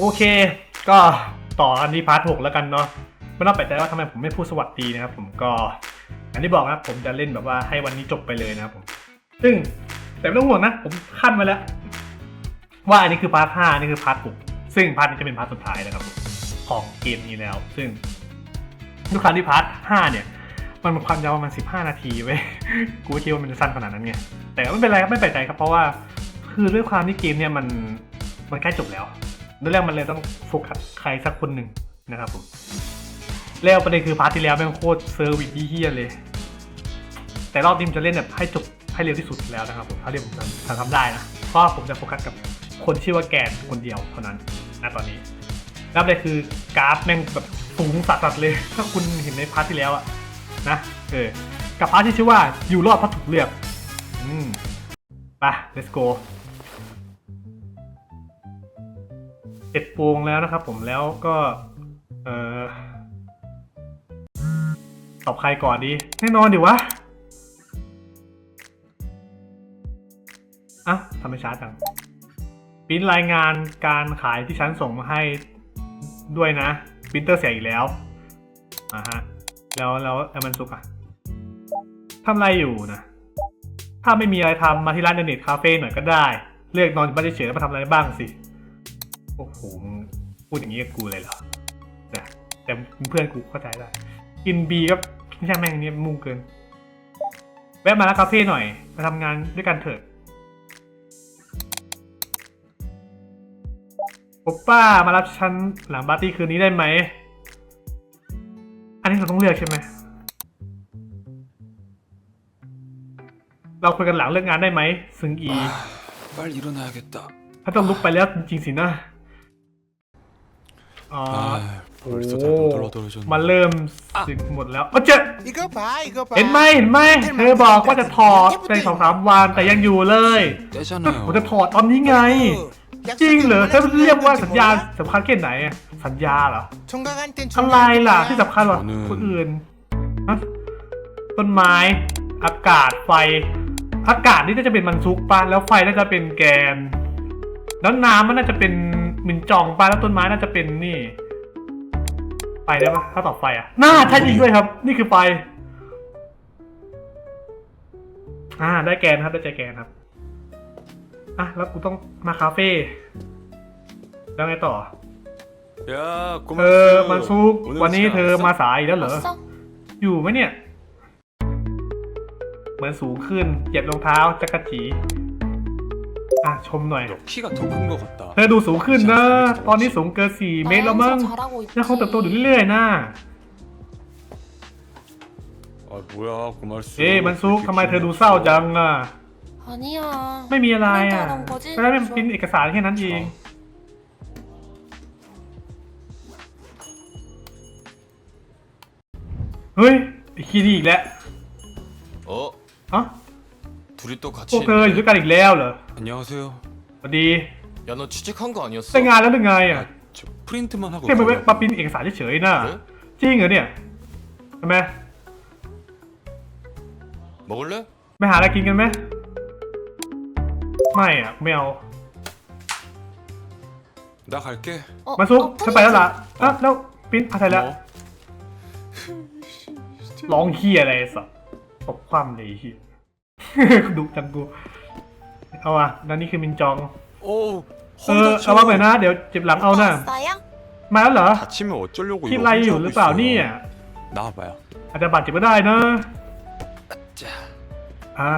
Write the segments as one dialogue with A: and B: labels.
A: โอเค ก็ต่อกันที่พาร์ทหกแล้วกันเนาะไม่ต้องแปลกใจว่าทำไมผมไม่พูดสวัสดีนะครับ ผมก็อย่างที่บอกนะครับผมจะเล่นแบบว่าให้วันนี้จบไปเลยนะครับผม ซึ่งแต่ไม่ต้องห่วงนะ ผมขั้นไว้แล้ว ว่าอันนี้คือพาร์ทห้านี่คือพาร์ทหกซึ่งพาร์ทนี้จะเป็นพาร์ทสุดท้ายนะครับผมของเกมนี้แล้ว ซึ่งทุกครั้งที่พาร์ทห้าเนี่ย มันมีความยาวประมาณสิบห้านาทีเว้ยกูคิดว่ามันจะสั้นขนาดนั้นไงแต่ไม่เป็นไรครับไม่แปลกใจครับเพราะว่าคือด้วยความที่เกมเนี่ยมันมันใกล้จบแล้ว เรื่องมันเลยต้องโฟกัสใครสักคนหนึ่งนะครับผมแล้วประเด็นคือพาร์ทที่แล้วแม่งโคตรเซอร์วิสเฮี้ยเลย แต่รอบนี้ผมจะเล่นแบบให้จบให้เร็วที่สุดแล้วนะครับผมถ้าเรียกผมทำทำได้นะเพราะผมจะโฟกัสกับคนชื่อว่าแกนคนเดียวเท่านั้นนะตอนนี้แล้วเลยคือกราฟแม่งแบบสูงสัสๆเลย ถ้าคุณเห็นในพาร์ทที่แล้วอะนะเออกับพาร์ทที่ชื่อว่าอยู่รอดเพราะถูกเลือกอืมไป let's go เจ็ดโปงแล้วนะครับ ผมแล้วก็ เออตอบใครก่อนดี แน่นอนดิวะอะทำไมช้าจังปริ้นรายงานการขายที่ฉันส่งมาให้ด้วยนะปรินเตอร์เสียอีกแล้วอ่าฮะ แล้วแล้วแอมมันซุกอะทำอะไรอยู่นะ ถ้าไม่มีอะไรทำมาที่ร้านอินเน็ตคาเฟ่หน่อยก็ได้ เลือกนอนบ้านเฉยๆแล้วมาทำอะไรบ้างสิ โอ้โหมึงพูดอย่างนี้กับกูเลยเหรอนะแต่เพื่อนกูเข้าใจได้ กินบีก็ไม่ใช่แม่งนี่มุ่งเกิน แวะมาแล้วคาเฟ่หน่อย มาทำงานด้วยกันเถอะโอป้ามารับฉันหลังปาร์ตี้คืนนี้ได้ไหม อันนี้เราต้องเลือกใช่ไหม เราคุยกันหลังเลิกงานได้ไหม ซึงอี
B: 빨리 일어나야겠다.
A: ถ้าต้องลุกไปแล้วจริงๆสินะ อ๋อ
B: 아, 벌써 다
A: โอ้
B: 너덜너덜해졌네.
A: มันเริ่มสึกหมดแล้วเอาเจ๊ะ
C: 이거 봐, 이거 봐.
A: เห็นไหมเห็นไหมเธอบอกว่าจะถอดในสองสามวันแต่ยังอยู่เลย
B: 떼잖아요.
A: ผมจะถอดตอนนี้ไง จริงเหรอถ้าเรียกว่าสัญญาสำคัญแค่ไหนอะสัญญาเหรอ
C: 총각한텐
A: อะไรล่ะที่สำคัญกว่าคนอื่นฮะต้นไม้ อากาศไฟ อากาศนี่น่าจะเป็นมันซุกปะแล้วไฟน่าจะเป็นแกน แล้วน้ำมันน่าจะเป็น มินจองปะแล้วต้นไม้น่าจะเป็นนี่ ไฟได้ปะถ้าตอบไฟอ่ะน่าใช่จริงด้วยครับ นี่คือไฟ อ่า ได้แกนครับได้ใจแกนครับ อ่ะแล้วกูต้องมาคาเฟ่แล้วไงต่อ
B: 야,
A: เออมันซุก วันนี้เธอมาสายอีกแล้วเหรอ
D: 왔어?
A: อยู่ไหมเนี่ย เหมือนสูงขึ้นเหยียบรองเท้าจักรจี อ่ะ ชมหน่อย
B: 너 키가 더 큰 것 같다.
A: เธอดูสูงขึ้นนะ ตอนนี้สูงเกินสี่เมตรแล้วมั้ง
D: 나 잘하고 있지.
A: ยังคงเติบโตอยู่เรื่อยๆนะ
B: 아, 뭐야, 그 말씀.
A: เอ๊ะมันซุกทำไมเธอดูเศร้าจังอ่ะ
D: 아니야.
A: ไม่มีอะไรอ่ะ
D: ไม่ต้องกดสิ
A: แค่เป็นพิมพ์เอกสารแค่นั้นเอง เฮ้ยไอ้คีนี่อีกแล้ว
E: 어?
A: ฮะ
E: 둘이 또
A: พ
E: 같이
A: วกเธออยู่ด้วยกันอีกแล้วเหรอ
B: 안녕하세요.
A: สวัสดี
E: 야 너 취직한 거 아니었어?
A: ได้งานแล้วหรือไงอ่ะ
B: 아, 저 프린트만 하고
A: แค่มาเว็บ
B: 있다고요.
A: มาพิมพ์เอกสารเฉยๆนะ
E: เอ๊ะ
A: จริงเหรอเนี่ยใช่ไหม
E: 먹을래?
A: ไปหาอะไรกินกันไหมไม่อ่ะไม่เอา
B: 나 갈게.
D: 어,
A: มาซุก
D: 어,
A: ฉันไปแล้วล่ะอ่ะแล้วปิ้นอะไรแล้ว
B: 뭐?
A: ร้องเฮียอะไรสัสตบความเลยเฮีย ดุจังกู เอาอ่ะแล้วนี่คือมินจอง
B: 오,
A: เออเอาว่าไปนะ เดี๋ยวเจ็บหลังเอานะ
D: 왔어요?
A: มาแล้วเหรอ
B: 다치면 어쩌려고
A: คิด
B: 이거
A: อะไรอยู่
B: 혼자
A: หรือ
B: 하고
A: เปล่า
B: 있어요.
A: เนี่ย
B: 나와봐요.
A: อาจจะบาดเจ็บก็ได้นะ
B: 자,
A: อ่า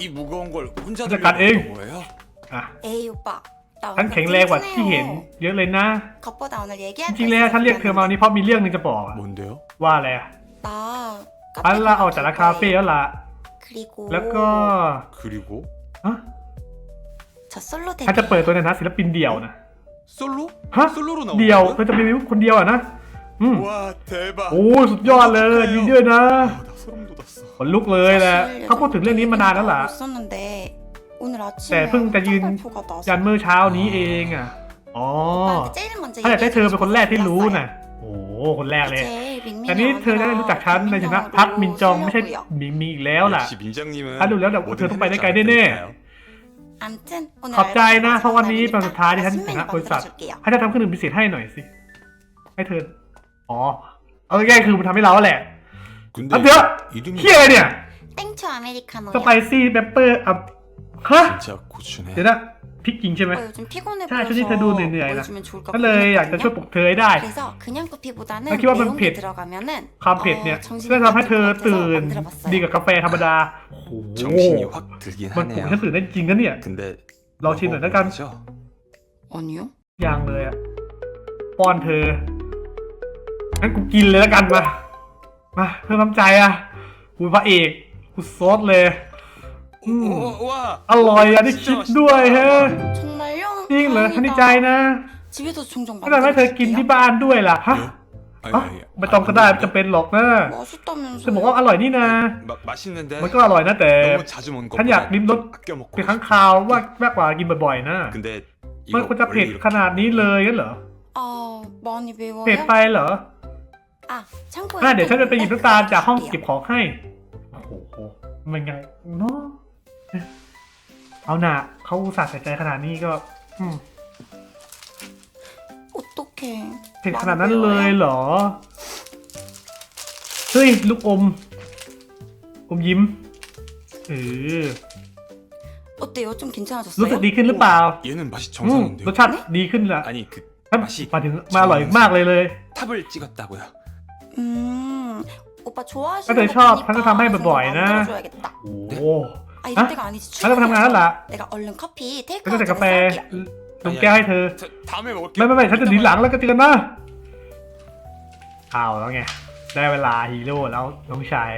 B: 이 무거운 걸 혼자
A: 혼자 간 잉.
B: 들고 뭐예요?
A: อ่ะ
D: 에이 오빠. 나
A: ฉัน
D: 오늘
A: แข็งแรงกว่าที่เห็น
D: 튼튼해요.
A: เยอะเลยนะ
D: 겉보다 오늘
A: จ
D: 얘기할
A: ริงๆแล้วฉันเรียกเธอมาวันนี้เพราะมีเรื่องหนึงจะบอกอะ
B: 뭔데요?
A: ว่าอะไรอ่ะ
D: 나
A: อันละออกจากร้านคาเฟ่แล้วล่ะ
D: 그리고
A: แล้วก็
B: 그리고
A: ฮะ
D: 저 솔로
A: ฉันจะเปิด
D: 데뷔.
A: ตัวในฐานะศิลปินเดี่ยวนะ
B: 솔로?
A: ฮะ
B: 솔로로
A: เดี่ยว
B: 나온다고요?
A: เธอจะมีคนเดียวอ่ะนะ อืม
B: 와, 대박.
A: โอ้สุดยอดเลยยินดีด้วยนะ
B: 아, 나 소름 돋았어.
A: ขนลุกเลยแหละ
D: 사실
A: เขาพูดถึงเรื่องนี้มานานแล้วล่ะ
D: 못 썼는데 오늘 아침에
A: แต่เพิ่งจะยืน
D: 발표가 나왔어.
A: ยันเมื่อเช้านี้เองอ่ะ อ๋อ
D: 오빠한테 제일 먼저
A: ถ้าอยากได้เธอเป็นคนแรกที่รู้
D: 얘기해주고
A: น่ะ โอ้โห คนแรกเลย อันนี้เธอได้รู้จักฉันในฐานะพักมินจองไม่ใช่มิงมิอีกแล้วล่ะถ้ารู้
B: แล้
A: วเดี๋ยวเธ
B: อต้
A: องไป
B: ได้ไก
D: ลแน่ๆ
A: ขอบใจนะเพราะวันนี้เป็นสุดท้ายที่ฉันนะบริษัทให้เธอทำเครื่องดื่มพิเศษให้หน่อยสิ ให้เธอ อ๋อ เอาง่ายๆคือมันทำให้เราแหละคุณเดี
B: ยว
A: เฮียเนี่ยสไปซี่แบปเปอร์อะฮะเดี๋ยวนะ พริกจริงใช่ไหม
D: 오빠 요즘 피곤해
A: 자,
D: 보여서
A: 솔직히 그래도 네, 네,
D: 뭐
A: 알아.
D: 해주면 좋을까
A: ก็เลยอยากจะช่วยปลุกเธอให้ได้
D: 그래서 그냥 커피보다는
A: 나 키워본
D: 매운 게
A: 핏.
D: 들어가면은
A: ความเผ็ดเนี่ย
D: 어, 정신이
A: เพื่อทำให้เธอ
D: 바뀔 것 같아서
A: ตื่น
D: 만들어봤어요.
A: ดีกับกาแฟธรรมดา โอ้โห
B: 정신이 확 들긴
A: มันปลุก
B: 하네요
A: ฉันตื่นได้จริงนะเนี่ย
B: 근데
A: 너 지금
B: 먹어보죠?
A: 약간-
D: 아니요?
A: ยังเลยอะป้อนเธองั้นกูกินเลยแล้วกันมา มาเพื่อน้ำใจอะกูพระเอกกูซดเลย อืม
B: 오, 와
A: อร่อยอะได้คิดด้วยเฮ้ย
D: 정말요?
A: จริงเหรอฉันดีใจนะ
D: 집에서 종종
A: ก็เลยให้เธอกินที่บ้านด้วยล่ะฮะ
B: 아니,
A: ฮะ
B: 아니,
A: ไม่ต้องก็ได้ไม่จำเป็นหรอกนะ
D: 맛있다면서
A: จะบอกว่าอร่อยนี่นะ
B: 마, 맛있는데
A: มันก็อร่อยนะแต่
B: 너무 자주 먹는
A: ฉันอยาก
B: 것보다
A: ลิ้มรส
B: 아껴 먹고
A: เป็นครั้งคราวว่ามากกว่ากินบ่อยๆนะ
B: 근데
A: มัน
B: 이거
A: ควรจะเผ็ด
B: 원래 이렇게
A: ขนาดนี้เลยงั้นเหรอ
D: 아 많이 매워요?
A: เผ็ดไปเหรอ
D: 아 창고에
A: อ่ะเดี๋ยวฉันจะไปหยิบน้ำตาลจากห้อง
D: 줄게요.
A: เก็บของให้ โอ้โห มันยังเนาะ เอาหน่ะเขาอุตส่าห์ใส่ใจขนาดนี้ก็ อืม
D: 어떡해
A: เผ็ดขนาดนั้นเลยเหรอ เฮ้ย ลูกอม อมยิ้มเออ
D: 어때요? 좀 괜찮아졌어요?
A: รู้สึกดีขึ้นหรือเปล่า
B: 얘는 맛이
A: อืม
B: 정상인데요
A: รสชาติดีขึ้นละ
B: 아니 그
A: ถ้า
B: 맛이
A: มาถึงมาอร่อยมากเลยเลย
B: 탑을 찍었다고요
D: 음 오빠 좋아하시는
A: 근데
D: 거
A: 저
D: 보니까
A: 방금 한번 해봐봐요, 나.
D: 만들어줘야겠다
A: โอ้โห
D: 아 이럴
A: 아?
D: 때가 아니지
A: ฉันต้องไปทำงานแล้วล่ะ
D: 내가 얼른 커피
A: ฉันจะใส่
D: 테이크아웃
A: กาแฟ
D: 쌀게요
A: ลงแก้วให้เธอ
B: 자, 다음에
A: ไม่
B: 먹을게요
A: ไม่ไม่ฉันจะหนีหลังแล้วก็เจอกันนะเอาแล้วไง ได้เวลาฮีโร่แล้วน้องชาย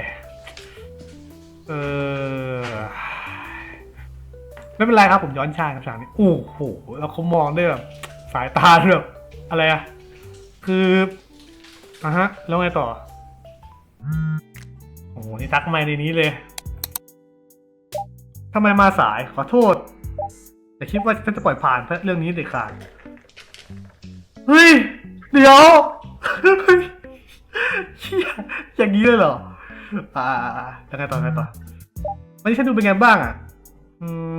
A: เออ ไม่เป็นไรครับผมย้อนชายครับฉากนี้ โอ้โห แล้วเขามองด้วยแบบสายตาแบบอะไรอะคืออ่ะฮะ แล้วไงต่อ โอ้โห นี่ทักมาในนี้เลย ทำไมมาสายขอโทษ แต่คิดว่าฉันจะปล่อยผ่านเรื่องนี้เด็ดขาดเฮ้ย เดี๋ยวเฮ้ยเชี่ยอย่างนี้เลยเหรอ อ่าแล้วไงต่อไงต่อวันนี้ฉันดูเป็นไงบ้างอะ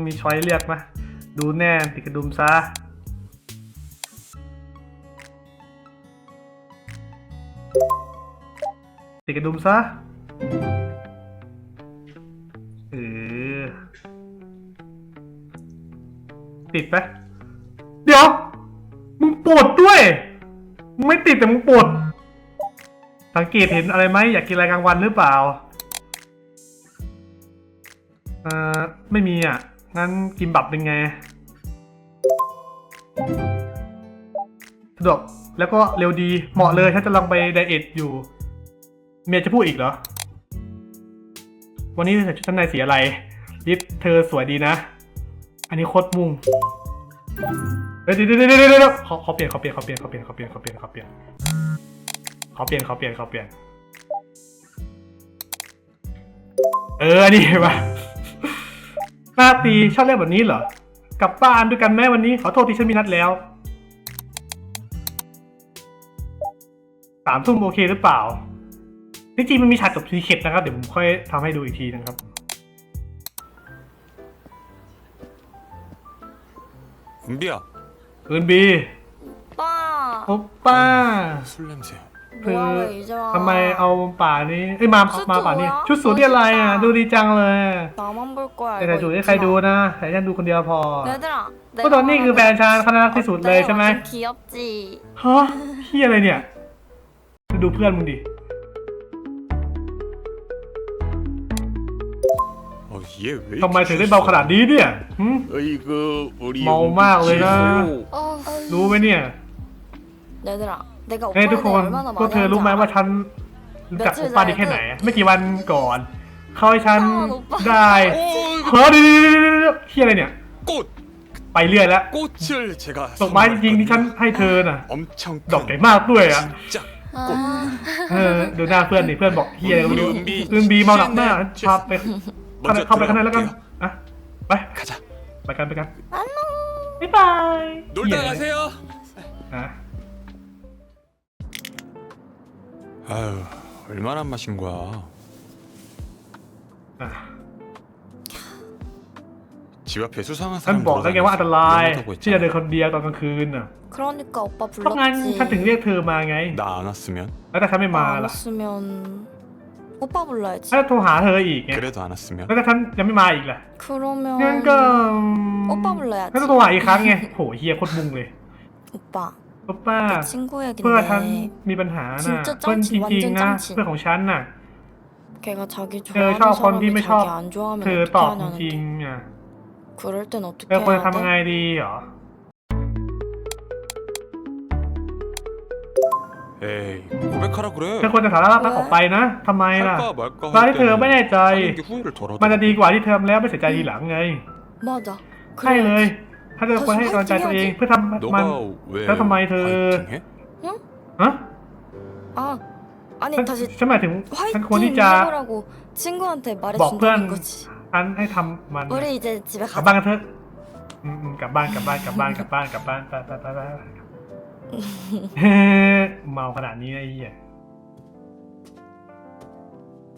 A: มีช้อยเรียกไหมดูแน่ติดกระดุมซะติดกระดุมซะ ติดไหมเดี๋ยว มึงปวดด้วย มึงไม่ติดแต่มึงปวด สังเกตเห็นอะไรไหมอยากกินอะไรกลางวันหรือเปล่าเอ่อไม่มีอะ งั้นกินบับเป็นไง สะดวกแล้วก็เร็วดี เหมาะเลยฉันจะลองไปไดเอทอยู่ เมียจะพูดอีกเหรอ วันนี้ใส่ชุดชั้นในสีอะไรลิปเธอสวยดีนะ อันนี้โคตรมุ่งเดี๋ยวเดี๋ยวเดี๋ยวเดี๋ยวเดี๋ยวขอขอเปลี่ยนเขอเปลี่ยนเขอเปลี่ยนเขอเปลี่ยนเขอเปลี่ยนเขอเปลี่ยนเขอเปลี่ยนเขอเปลี่ยนขอเปลี่ยนขอเปลี่ยน เออนี่เห็นปะหน้าตีชอบเล่นแบบนี้เหรอกลับบ้านด้วยกันแม่วันนี้ขอโทษที่ฉันมีนัดแล้วสามทุ่มโอเคหรือเปล่าที่จริงมันมีฉากจบซีเคร็ตนะครับ เดี๋ยวผมค่อยทำให้ดูอีกทีนะครับ
B: 은비야
A: เอินบี
C: ป้า
A: โอป้า
B: 술 냄새
A: คือ
C: ว่าไงจ๊ะ
A: ทำไมเอาป่านี้เอ้ยมา
C: ชุด
A: มาป่านี้
C: สวยอะ
A: ชุดสูทที่อะไรอ่ะ
C: สวยอะ
A: ดูดีจังเลย
C: 나만 볼 거야
A: แต่ใส่สูทให้ใครดูนะแต่ฉันดูคนเดียวพอ
C: 얘들아
A: ก็ตอนนี้คือแฟนฉันเขาน่ารักที่สุดเลยใช่ไหม
C: 완전 귀엽지
A: ฮะพี่อะไรเนี่ยดูเพื่อนมึงดิ ทำไมถึงได้เบาขนาดนี้เนี่ยหึ
B: 어이구 우리
A: 마- 막เลยนะ
C: 어,
A: รู้ไหมเนี่ย
C: 얘들아 내가
A: เฮ้ย
C: 오빠에
A: ทุกคน
C: 대해 얼마나
A: พวก
C: 많이
A: เธอรู้ไหม
C: 하는지
A: ว่า
C: 알아?
A: ฉันรู้จัก
C: เดี๋
A: โอ
C: ยว
A: ป้าดีแค่ไหน ไม่กี่วันก่อน เขาให้ฉัน
C: อ้าวโอป้า
A: ได้
B: 오
A: เฮ้ยเดี๋ยวๆๆๆๆเฮียอะไรเนี่ย
B: 꽃
A: ไปเรื่อยแล้ว
B: 꽃을 제가
A: ดอกไม้จริงๆที่ฉันให้เธอน่ะ
B: 엄청
A: ดอกใหญ่มากด้วยอ่ะ
B: 진짜
C: 아,
A: เออดูหน้าเพื่อนดิเพื่อนบอกเฮียอะไรก็ไม่รู้
B: อืมบี
A: อืมบีเมาหนักมากพาไปเข้าไป
B: 먼저
A: เข้าไปข้างในแล้วกัน
B: 들어갈게요.
A: อ่ะไป
B: 가자
A: ไปกันไปกันบ๊ายบาย
B: 놀다
A: เหี้ย
B: 가세요
A: อ่ะ
B: 아유 얼마나 마신 거야
A: อ่ะ
B: 집 집 앞에 수상한
A: ฉัน
B: 사람
A: บอกแล้วไงว่าอันตราย
B: 위험하다고
A: ที่จะเดิน
B: 했잖아.
A: คนเดียวตอนกลางคืนน่ะ
C: 그러니까 오빠
A: เพราะงั้น
C: 불렀지
A: ฉันถึงเรียกเธอมาไง
B: 나 안 왔으면
A: แล้วถ้าฉันไม่มา
C: 안
A: ล่ะ
C: 왔으면 오빠 불러야지
A: ถ้าโทรหาเธออีกไง
B: 그래도 안 왔으면
A: แล้วถ้าฉันยังไม่มาอีกล่ะ
C: 그러면
A: งั้นก็
C: โอป้าบุญเลยอะ
A: งั้นต้องโทรหาอีกครั้งไงโหเฮียโคตรบุงเลย
C: 오빠
A: โอป้า
C: 내 친구
A: เพื่อนฉัน
C: 얘긴데
A: มีปัญหาน่ะ
C: 진짜
A: เพื่อนจ
C: 짱친
A: ริงๆ
C: 완전
A: นะ
C: 짱친
A: เพื่อนของฉันน่ะ
C: 걔가 자기
A: 그
C: 좋아하는
A: 저
C: 사람이
A: 건디
C: 자기
A: 저
C: 안 좋아하면
A: เธอตอบ
C: 어떻게
A: จริง
C: 하냐는데
A: ๆอ่ะ
C: 그럴 땐 어떻게
A: เออควรจะ
C: 해야
A: ทำยังไง
C: 돼?
A: ดีเหรอ
B: 에이 고백하라
A: เธอ
B: 그래
A: ควรจะสารภาพรักออกไปนะทำไมล่ะ
B: 할까 말까
A: ตอน
B: 할
A: ที่เธอไม่แน่
B: 때는
A: ใจ
B: 하는 게 후회를 덜하더라고
A: มันจะดีกว่าที่เธอทำแล้วไม่เสียใจทีหลังไง
C: 맞아
A: ใช่เลย
C: 그래야지
A: ถ้าเธอควรให้กำลังใจตัวเองเพื่อทำมัน
B: 너가 왜
A: 그래서 마이 그-
B: 화이팅해?
A: ฮะ
C: 아 아니
A: ฉัน
C: 다시
A: ฉันหมายถึงฉันควรที่
C: 화이팅
A: จะ
C: 해보라고 친구한테
A: บอกเพื่อน
C: 말해준다는 거지
A: ฉันให้ทำมัน
C: 우리 이제 집에
A: กลับบ้าน
C: 가자
A: กันเถอะอืมๆกลับบ้านกลับบ้านกลับบ้านกลับบ้านกลับบ้านไปไปไปไป เฮ้เมาขนาดนี้ไอ้เหี้ย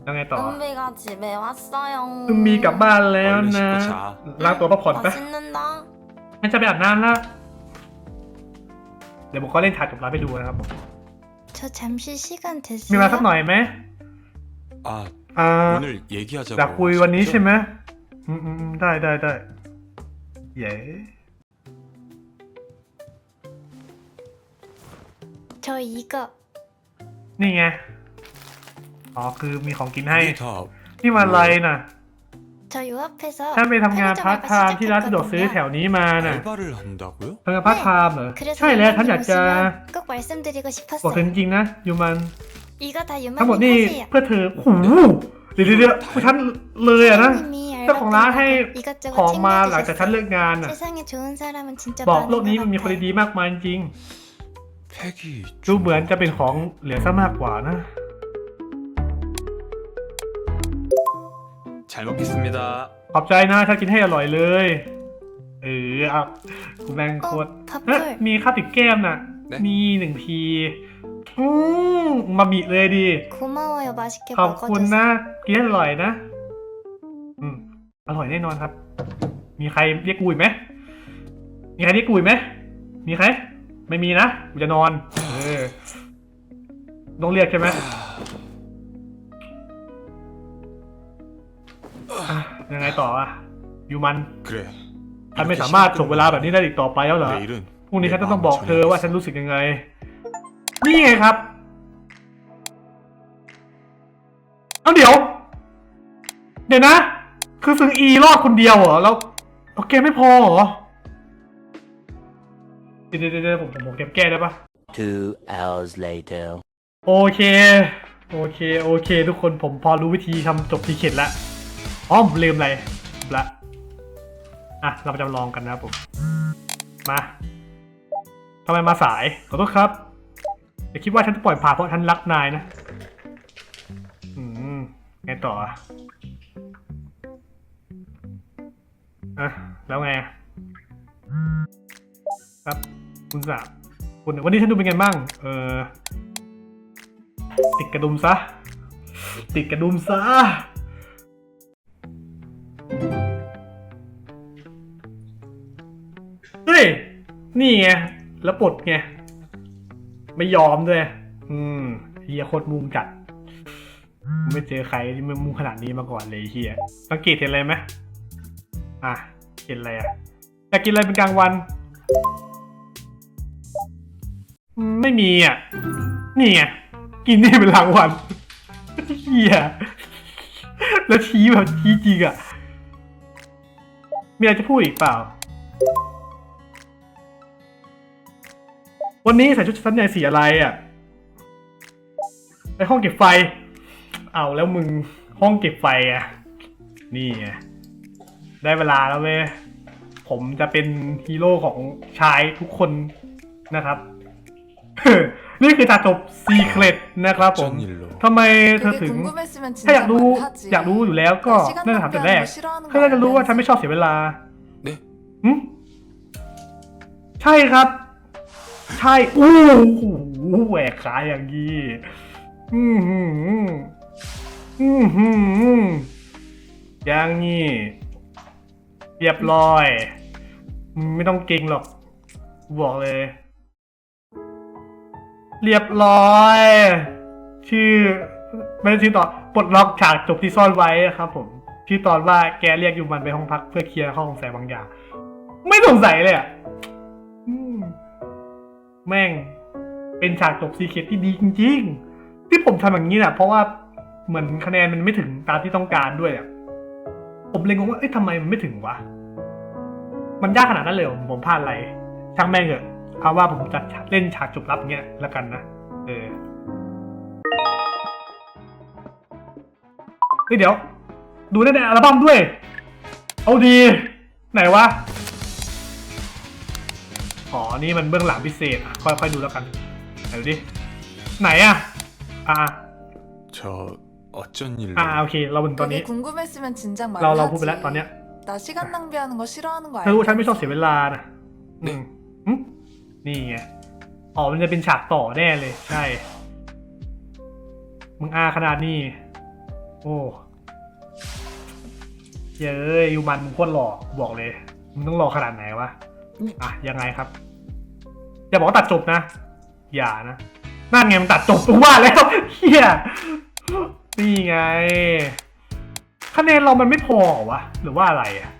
A: แล้วไงต่อ
C: 은비가 집에 왔어요
A: อึมมีกลับบ้านแล้วนะ
B: 얼른 씻고 자.
A: ล้างตัวพักผ่อนไป
C: 맛있는다
A: งั้นจะไปอาบน้ำแล้วเดี๋ยวผมก็เล่นถ่ายจบไลฟ์ไปดูนะครับผม
F: 저 잠시 시간
A: มีเวลา
F: 됐어요?
A: สักหน่อยไหม
B: 아
A: อ่า
B: 오늘 얘기하자고
A: อยากคุยวันนี้
B: 했죠?
A: ใช่ไหมอืมอืมได้ได้ได้เย้
F: 저 이거
A: นี่ไง อ๋อ คือมีของกินให้
B: 이게 다
A: นี่มาอะไรน่ะ
F: 저 요 앞에서
A: ฉันไปทำงานพาร์ทไทม์ที่ร้านสะดวกซื้อแถวนี้มาน่ะ
B: 알바를 한다고요?
A: ทำงานพาร์ทไทม์เหรอ
F: 그래서
A: ใช่แล้วฉันอยากจะ
F: 오시면 꼭 말씀드리고
A: บอกเธอ
F: 싶었어요
A: จริงๆนะยูมัน
F: 이거 다
A: ทั้งหมด
F: 유만님
A: นี่
F: 하세요
A: เพื่อเธอโอ้โหเดี๋ยวเดี๋ยวเดี๋ยวผู้ฉันเลยอะนะ
F: 사장님이
A: เจ้าของร้านให้
F: 이것저것
A: ของมาหลังจากฉัน
F: 챙겨주셨어요
A: เลิกงานน่ะ
F: 세상에 좋은 사람은 진짜
A: บอก
F: 많은
A: โลกนี้
F: 것
A: มันมีคน
F: 같아요
A: ดีๆมากมายจริง
B: 팩이
A: ดูเหมือนจะเป็นของเหลือซะมากกว่านะ
B: 잘 먹겠습니다
A: ขอบใจนะถ้ากินให้อร่อยเลย เออเอาคุณแมงโคตร
F: 어
A: เอ๊ะ
F: 밥풀
A: มีข้าวติดแก้มน่ะ
B: เอ๊ะ
A: มีหนึ่งทีอืมมาบิเลยดี
F: 고마워요 맛있게
A: ขอบคุณ
F: 먹어줘서
A: นะ กินให้อร่อยนะ อืม อร่อยแน่นอนครับ มีใครเรียกกูอีกไหม มีใครเรียกกูอีกไหม มีใคร ไม่มีนะกูจะนอนต้องเรียกใช่ไหมยังไงต่ออะอยู่มันฉันไม่สามารถส่งเวลาแบบนี้ได้อีกต่อไปแล้วเหรอพรุ่งนี้ฉันต้องบอกเธอว่าฉันรู้สึกยังไง นี่ไงครับ เอาเดี๋ยว เดี๋ยวนะ คือซึ่งอีรอดคนเดียวเหรอ แล้วโอเคไม่พอเหรอ เดี๋ยวเดี๋ยวเดี๋ยวผมผมผมเก็บแก้ได้ปะ
G: Two hours later.
A: โอเค โอเค โอเค ทุกคนผมพอรู้วิธีทำจบทีเข็ดแล้วอ๋อผมลืมอะไรละอะ เรามาจำลองกันนะครับผม มาทำไมมาสาย ขอโทษครับอย่าคิดว่าฉันจะปล่อยผ่านเพราะฉันรักนายนะ อืม ไงต่ออะอะแล้วไงอะครับ คุณสาคุณวันนี้ฉันดูเป็นไงบ้าง เออติดกระดุมซะ ติดกระดุมซะ เฮ้ย นี่ไง แล้วปลดไง ไม่ยอมด้วย อืมเฮียโคตรมุงจัด ไม่เจอใครที่มันมุงขนาดนี้มาก่อนเลยเฮียสังเกตเห็นอะไรไหมอะเห็นอะไรอะอยากกินอะไรเป็นกลางวัน ไม่มีอะ นี่ไง กินนี่เป็นรางวัลเฮียแล้วชี้แบบชี้จริงอะ มีอะไรจะพูดอีกเปล่า วันนี้ใส่ชุดชั้นในสีอะไรอะไปห้องเก็บไฟ เอาแล้วมึงห้องเก็บไฟอะ นี่ไง ได้เวลาแล้วเว้ย ผมจะเป็นฮีโร่ของชายทุกคนนะครับ นี่คือตาจบซีเครตนะครับผมทำไมเธอถึง ถ้าอยากรู้อยากรู้อยู่แล้วก็น่าจะถามแต่แรก
H: เธ
A: อน่กจะรู้ว่าฉันไม่ชอบเสียเวลา
B: เนี่
A: ยใช่ครับ ใช่อู้หูแหวกขาอย่างนี้อืมหืมอืมหืมอย่างนี้เรียบร้อย ไม่ต้องเก่งหรอก บอกเลย เรียบร้อย ชื่อ ไม่ได้ชื่อตอนปลดล็อกฉากจบที่ซ่อนไว้ครับผม ชื่อตอนว่าแกเรียกยูมันไปห้องพักเพื่อเคลียร์ข้อสงสัยบางอย่าง ไม่สงสัยเลยอะแม่ง เป็นฉากจบซีเคทที่ดีจริง ๆ ที่ผมทำอย่างนี้น่ะเพราะว่าเหมือนคะแนนมันไม่ถึงตามที่ต้องการด้วยอะผมเลยงงว่าเอ้ยทำไมมันไม่ถึงวะมันยากขนาดนั้นเลยผมพลาดอะไรช่างแม่งเถอะ เอาว่าผมจะเล่นฉากจบลับอย่างเงี้ยแล้วกันนะ เออ เฮ้ยเดี๋ยว ดูได้ในอัลบั้มด้วย เอาดี ไหนวะ อ๋อ นี่มันเบื้องหลังพิเศษอ่ะค่อยๆดูแล้วกัน ไหนดูดิ ไหนอ่ะ อ่า
B: 저 어쩐 일로
A: อ่าโอเค เราถึงตอนนี้
H: 그게 궁금했으면 진작
A: เรา
H: 말을
A: เรา
H: 하지.
A: พูดไปแล้วตอนเนี้ย
H: 나 시간 낭비하는 거 싫어하는 거
A: เธอรู้ฉัน
H: 알고
A: ไม่ชอบเสียเวลานะอืมหึ นี่ไง อ๋อ มันจะเป็นฉากต่อแน่เลย ใช่ มึงอาขนาดนี้ โอ้เย้ยยูมันมึงโคตรหล่อบอกเลย มึงต้องหล่อขนาดไหนวะ อะ ยังไงครับอย่าบอกว่าตัดจบนะ อย่านะ นั่นไงมันตัดจบกูว่าแล้วเฮียนี่ไง คะแนนเรามันไม่พอเหรอวะ หรือว่าอะไรอะ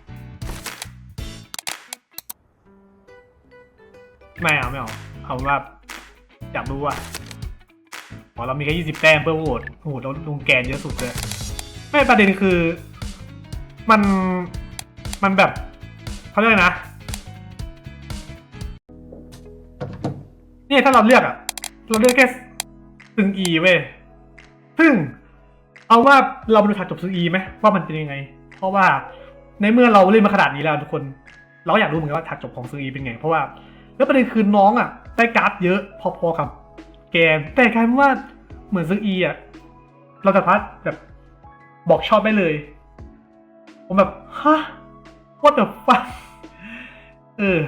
A: ไม่เอาไม่เอาเอาว่าอยากรู้ว่าอ๋อเรามีแค่ยี่สิบแต้มเพื่อโหวตโอ้โหเราลุงแกนเยอะสุดเลยไม่ประเด็นคือ มันมันแบบเขาเรียกอะไรนะนี่ถ้าเราเลือกอะเราเลือกแค่ซึงอีเว้ยซึ่งเอาว่าเรามาดูฉากจบซึงอีไหมว่ามันเป็นยังไง เพราะว่าในเมื่อเราเล่นมาขนาดนี้แล้วทุกคน เราอยากรู้เหมือนกันว่าฉากจบของซึงอีเป็นไง เพราะว่า แล้วประเด็นคือน้องอะได้การ์ดเยอะพอๆกับเกมแต่กลายเป็นว่าเหมือนซึ่งอีอะเราจะพัดแบบบอกชอบได้เลย ผมแบบฮะ what the fuck เออ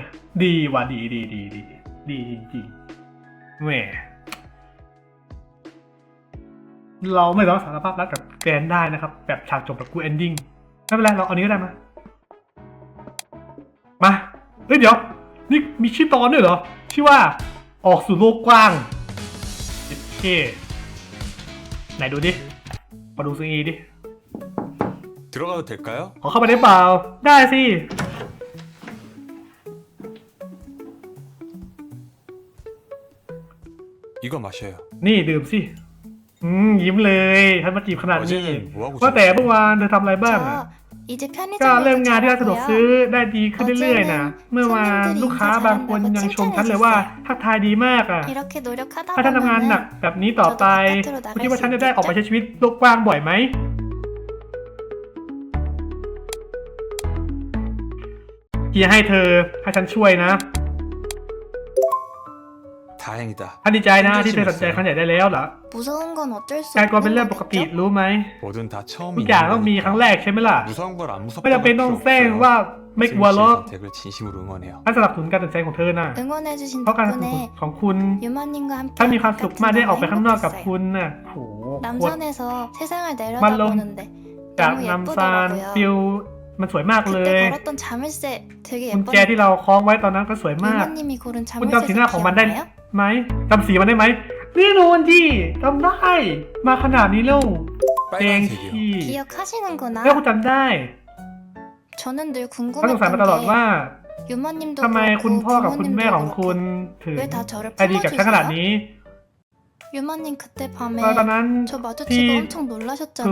A: ดีว่ะดีดีดีดีดีจริงๆแหมเราไม่ต้องสารภาพรักกับแกรนได้นะครับ แบบฉากจบแบบกูเอนดิ้งไม่เป็นไรเราเอานี้ก็ได้มา มา เฮ้ยเดี๋ยว มีชื่อตอนด้วยเหรอ ชื่อว่าออกสู่โลกกว้างโอเคไหนดูดิ มาดูซีอีดิ
B: 들어가도 될까요?
A: ขอเข้าไปได้เปล่า ได้สิ
B: 이거 마셔요.
A: นี่ดื่มสิ อืม ยิ้มเลยท่านมาจีบขนาดนี้
B: 어제는 뭐 하고
A: ว่าแต่
B: 지냈어요?
A: เมื่อวานเธอทำอะไรบ้างอะ
F: 저 이제
A: ก็เริ่มงานที่ร้านสะดวกซื้อได้ดีขึ้นเรื่อยๆนะ เมื่อวานลูกค้าบางคนยังชมฉันเลยว่าทักทายดีมากอะ ถ้าท่านทำงานหนักแบบนี้ต่อไปคุณคิดว่าฉันจะได้ออกไปใช้ชีวิตโลกกว้างบ่อยไหม เฮียให้เธอให้ฉันช่วยนะ
B: 다행이다.
A: ท่านดีใจนะที่เธอตัดสินใจครั้งใหญ่ได้แล้วเหรอ
F: 무서운 건 어쩔 수
A: การกลัวเป็นเรื่องปกติ
F: 거겠죠?
A: รู้ไหม
B: 뭐든 다
A: ทุ
B: 처음이
A: กอย่างต้องมีครั้งแรกใช่ไหมล่ะ
B: 무서운 걸 안 무섭다고
A: ไม่จำเป็นต้องแซงว่าไม่กลัวหรอก
B: 선택을 진심으로 응원해요.
A: ท่านสนับสนุนการตัดสินใจของเธอนะ
F: 응원해주신
A: เพราะการสนับสนุน
F: 덕분에
A: ของคุณ
F: 유마님과 함께
A: ท่านมีความสุขมากได้ออกไปข้างนอกกับ
F: 행복했어요.
A: คุณน่ะโหโคตร
F: 남산에서 세상을
A: 말로
F: 내려다보는데
A: จาก
F: 너무
A: นำซานฟิล
F: 예쁘더라고요.
A: มันสวยมากเลย
F: 그때 걸었던 자물쇠 되게
A: กุญแจที่
F: 예뻤는데
A: เราคล้องไว้ตอนนั้นก็สวยมาก
F: 유마님이 고른
A: คุณจำสีห
F: 자물쇠
A: น้าของมันได้
F: 기억나요?
A: ไหมจำสีมันได้ไหมแน่นอนที่จำได้ มาขนาดนี้แล้วเองที่
B: 빨간색이요.
F: 기억하시는구나.
A: แล้วคุณจำได้
F: 저는 늘
A: เขาสงสัยมาตลอด
F: 궁금했던
A: ว่า
F: 게 유마님도
A: ทำไมคุณพ่อกับคุณ
F: 부모님도
A: แม่ของคุณ
F: 그렇고
A: ถึง
F: 왜 다 저를
A: ใจดีกับฉันขนาด
F: 품어주세요?
A: นี้
F: 유마님 그때 밤에
A: ตอนนั้น
F: 저 마주치고
A: 티-
F: 엄청
A: คุ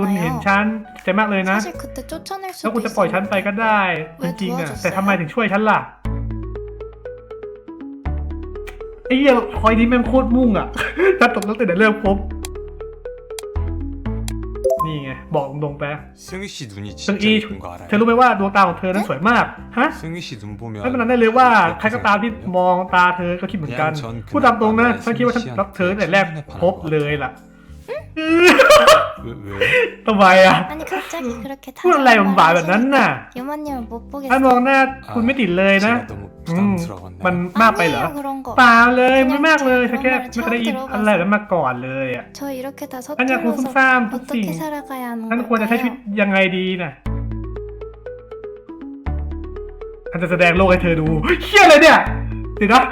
A: ณเห็น
F: 놀라셨잖아요.
A: ฉันใจมากเลยนะ
F: 사실 그때 쫓아낼
A: แล้ว
F: 수도
A: คุณจะปล่อยฉันไปก็
F: 있었는데
A: ได้จริงๆอ่ะแต่ทำไมถึงช่วยฉันล่ะ ไอ้เหี้ยคอยนี้แม่งโคตรมุ่งอ่ะ ถ้าตกตั้งแต่เริ่มพบ นี่ไง บอกตรงๆไป
B: 승희 씨 눈이
A: ซึ่ง
B: 진짜
A: อี
B: 예쁜 거
A: เธอรู้
B: 알아요?
A: ไหมว่าดวงตาของเธอนั้นสวยมาก ฮะ
B: 승희 씨 눈 보면
A: ไม่เป็นไรได้เลยว่า
B: 그렇게
A: ใครก็ตามที่
B: 생각하거든요.
A: มองตาเธอก็คิดเหมือนกัน
B: ยังฉัน
A: พูดตามตรงนะ
B: คือ
A: ฉันคิดว่าฉันรักเธอตั้งแต่แรก
B: ฉันไม่
A: พบเลยล่ะ
B: 왜, 왜?
A: ทำไมอ่ะ
F: 아니 갑자기 그렇게
A: พูดอะไร
F: 다정한
A: บาๆแบบนั้น
F: 말을
A: น่ะ
F: 하시니까 유마님을 못
A: ถ้ามอง
F: 보겠어요.
A: หน้าคุณไม่ติดเลยนะ
B: 제가 너무
A: อืม
B: 부담스러웠나요?
A: มันมากไปเหรอ
F: 아니에요 그런 거.
A: เปล่าเลย
F: 그냥
A: ไม่มากเลยฉันแค่
F: 그런 말을
A: ไม่เคยได้ยิน
F: 처음
A: อะไรแบบนั้นมาก่อนเลยอ่ะ
F: 저 이렇게 다
A: ฉันอยากคุณซุ่ม
F: 서툴러서
A: ซ่ามทุกสิ่ง
F: 어떻게 살아가야 하는
A: ฉันควรจะใช้ชีวิต
F: 걸까요?
A: ยังไงดีน่ะ ฉันจะแสดงโลกให้เธอดูเฮี้ยอะไรเนี่ยเดี๋ยวนะ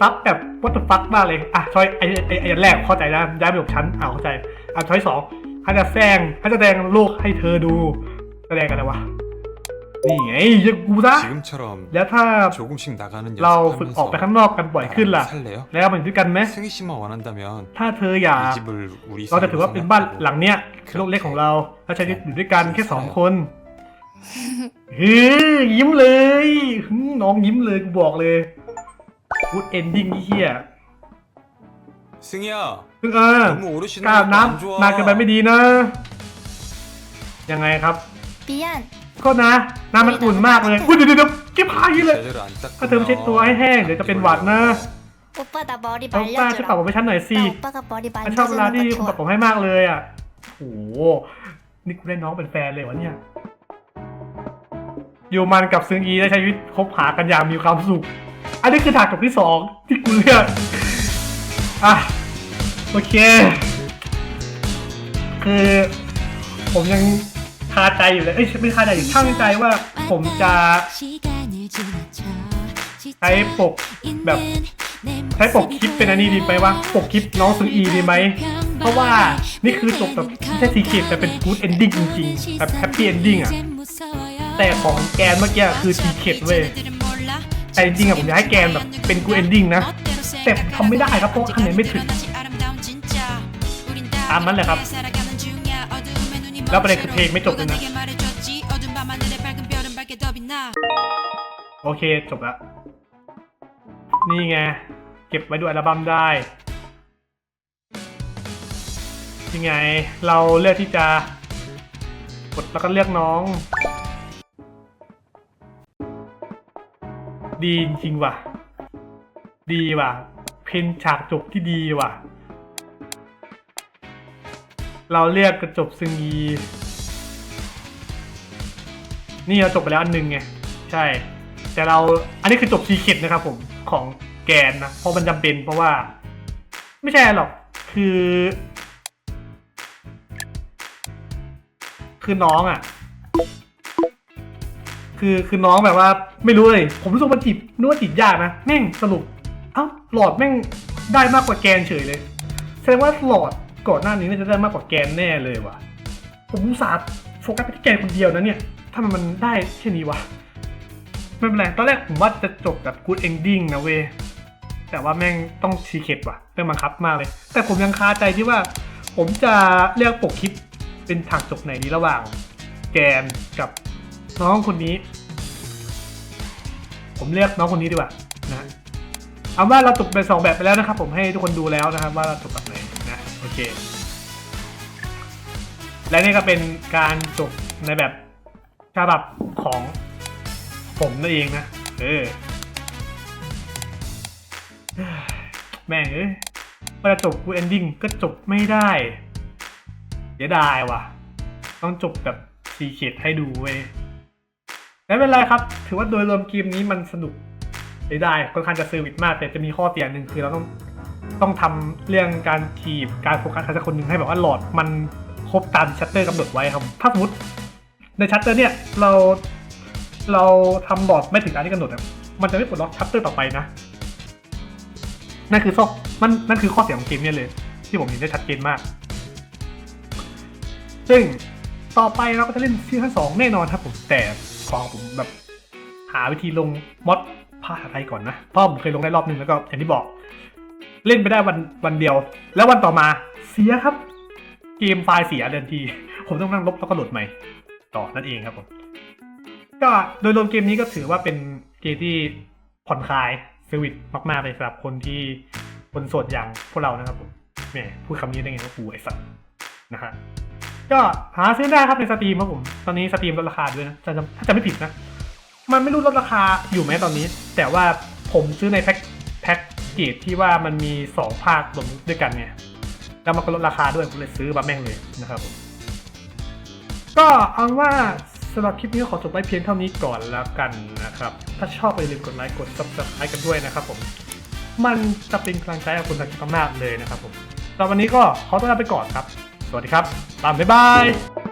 A: ซับแบบวัตถุฟักมากเลยอ่ะช้อยไอไอไออันแรกเข้าใจนะย้ายไปบอกชั้นอ่าเข้าใจ อ่ะช้อยสองฉันจะแซงฉันจะแสดงโลกให้เธอดู แสดงอะไรวะนี่ไงอยังกูซะ
B: 지금처럼
A: แล้วถ้า
B: 조금씩 나가는
A: เราฝึกออกไป
B: 연습하면서
A: ข้างนอกกันบ่อยขึ้นล่ะ
B: 살래요?
A: แล้วมันด้วยกันไหม
B: 승희 씨만 원한다면
A: ถ้าเธออยาก
B: 이 집을 우리
A: เราจะถือว่าเป็นบ้าน
B: 생각하고
A: หลังเนี้ยคือโลกเล็กของเราเราใช้ชีวิตอยู่ด้วยกันแค่สองคนเฮ้ยยิ้มเลยหึน้องยิ้มเลยกูบอกเลยกูดเอนดิ้งเฮีย
B: 승희야
A: ซึ่งเออ
B: 너무 오래 쉬는
A: กล้า
B: 것도 안
A: น้ำ
B: 좋아
A: นานเกินไปไม่ดีนะ ยังไงครับ
F: 미안
A: ก็นะน้ำมันอุ่นมากเลยอุ้ยเดี๋ยวเดี๋ยวเดี๋ยวเก็บผ้าอย่างนี้เลย
B: 제대로 안
A: ถ้าเธอไม่เช็ดตัวให้แห้งเดี๋ยวจะเป็นหวัดนะ
F: 오빠 나 머리
A: เอาป้าช่วยปรับผมให้ฉันหน่อยสิ
F: 나 오빠가 머리
A: ฉันชอบเวลา
F: 만져주는
A: ที่
F: 거
A: คุณปรับ
F: 좋아
A: ผมให้มากเลยอ่ะโอ้โหนี่กูได้น้องเป็นแฟนเลยวะเนี่ยอยู่มันกับซึงอีได้ใช้ชีวิตคบหากันอย่างมีความสุข อันนี้คือฉากจบที่สองที่กูเลือก อะ โอเค คือผมยังคาใจอยู่เลย เอ้ยไม่คาใจอยู่ช่างใจว่าผมจะใช้ปกแบบใช้ปกคลิปเป็นอันนี้ดีไหมวะปกคลิปน้องซึงอีดีไหม เพราะว่านี่คือจบแบบไม่ใช่ซีเคทแต่เป็นกู๊ดเอนดิ้งจริงๆ แบบแฮปปี้เอนดิ้งอะ แต่ของแกนเมื่อกี้คือซีเคทเว้ยแต่จริงๆอะผมอยากให้แกนแบบเป็นกูเอนดิ้งนะ ต่ทำไม่ได้ครับเพราะคะแนนไม่ถึงตามนั้นแหละครับ แล้วประเด็นคือเพลงไม่จบเลยนะ โอเคจบละนี่ไง เก็บไว้ดูอัลบั้มได้ยังไงเราเลือกที่จะกดแล้วก็เลือกน้อง ดีจริงว่ะ ดีว่ะ เพนฉากจบที่ดีว่ะ เราเลือกกระจบซึงยีนี่เราจบไปแล้วอันหนึงไง ใช่ แต่เราอันนี้คือจบซีเคดนะครับผมของแกนนะ เพราะมันจำเป็นเพราะว่า ไม่ใช่หรอก คือ คือน้องอะ คือคือน้องแบบว่าไม่รู้เลย ผมรู้สึกว่าจีบนึกว่าจีบยากนะแม่งสรุป อ้าหลอดแม่งได้มากกว่าแกนเฉยเลย แสดงว่าหลอดก่อนหน้านี้น่าจะได้มากกว่าแกนแน่เลยว่ะ ผมอุตส่าห์โฟกัสไปที่แกนคนเดียวนะเนี่ยทำไมมันได้แค่นี้วะ ไม่เป็นไร ตอนแรกผมว่าจะจบแบบ good ending นะเว้ยแต่ว่าแม่งต้องซีเคดว่ะเรื่องบังคับมากเลย แต่ผมยังคาใจที่ว่า ผมจะเลือกปกคลิปเป็นฉากจบไหนดีระหว่าง แกนกับน้องคนนี้ ผมเลือกน้องคนนี้ดีกว่านะ เอาว่าเราจบไปสองแบบไปแล้วนะครับ ผมให้ทุกคนดูแล้วนะครับ ว่าเราจบแบบไหนนะโอเค และนี่ก็เป็นการจบในแบบฉบับของผมนั่นเองนะเออแม่งเอ้ยเวลาจบกูเอนดิ้งก็จบไม่ได้เสียดายว่ะ ต้องจบแบบซีเ e ดให้ดูเว้ยไม่เป็นไรครับ ถือว่าโดยรวมเกมนี้มันสนุก ใช้ได้ค่อนข้างจะเซอร์วิสมาก แต่จะมีข้อเสียหนึ่งคือเราต้องต้องทำเรื่องการทีบการโฟกัสใครสักคนหนึ่งให้แบบว่าหลอดมันครบตามชัตเตอร์กำหนดไว้ครับ ถ้าสมมติในชัตเตอร์เนี่ยเราเราทำหลอดไม่ถึงตามที่กำหนดมันจะไม่ปลดล็อกชัตเตอร์ต่อไปนะ นั่นคือซอกมันนั่นคือข้อเสียของเกมเนี่ยเลย ที่ผมเห็นได้ชัดเจนมาก ซึ่งต่อไปเราก็จะเล่นซีซั่นสองแน่นอนครับผมแต่ของผมแบบหาวิธีลงมอด ภาษาไทยก่อนนะเพราะผมเคยลงได้รอบนึงแล้วก็อย่างที่บอก เล่นไปได้วันวันเดียว แล้ววันต่อมาเสียครับ เกมไฟล์เสียเดินที ผมต้องนั่งลบแล้วก็โหลดใหม่ ต่อนั่นเองครับผมก็โดยรวมเกมนี้ก็ถือว่าเป็นเกมที่ผ่อนคลายเซอร์วิสมากๆเลยสำหรับคนที่คนโสดอย่างพวกเรานะครับผมแหมพูดคำนี้ได้ไงว่ากูไอ้สัตว์นะฮะก็หาซื้อได้ครับในสตรีมครับผม ตอนนี้สตรีมลดราคาด้วยนะถ้าจะจะไม่ผิดนะ มันไม่รู้ลดราคาอยู่ไหมตอนนี้ แต่ว่าผมซื้อในแพ็คแพ็คเกจที่ว่ามันมีสองภาครวมด้วยกันเนี่ยแล้วมันก็ลดราคาด้วยผมเลยซื้อมาแม่งเลยนะครับผมก็เอาว่าสำหรับคลิปนี้ขอจบไว้เพียงเท่านี้ก่อนแล้วกันนะครับ ถ้าชอบอย่าลืมกดไลค์กด subscribe กันด้วยนะครับผมมันจะเป็นกำลังใจให้คุณทางมากเลยนะครับผมสำหรับวันนี้ก็ขอตัวลาไปก่อนครับ สวัสดีครับ ตามบ๊ายบาย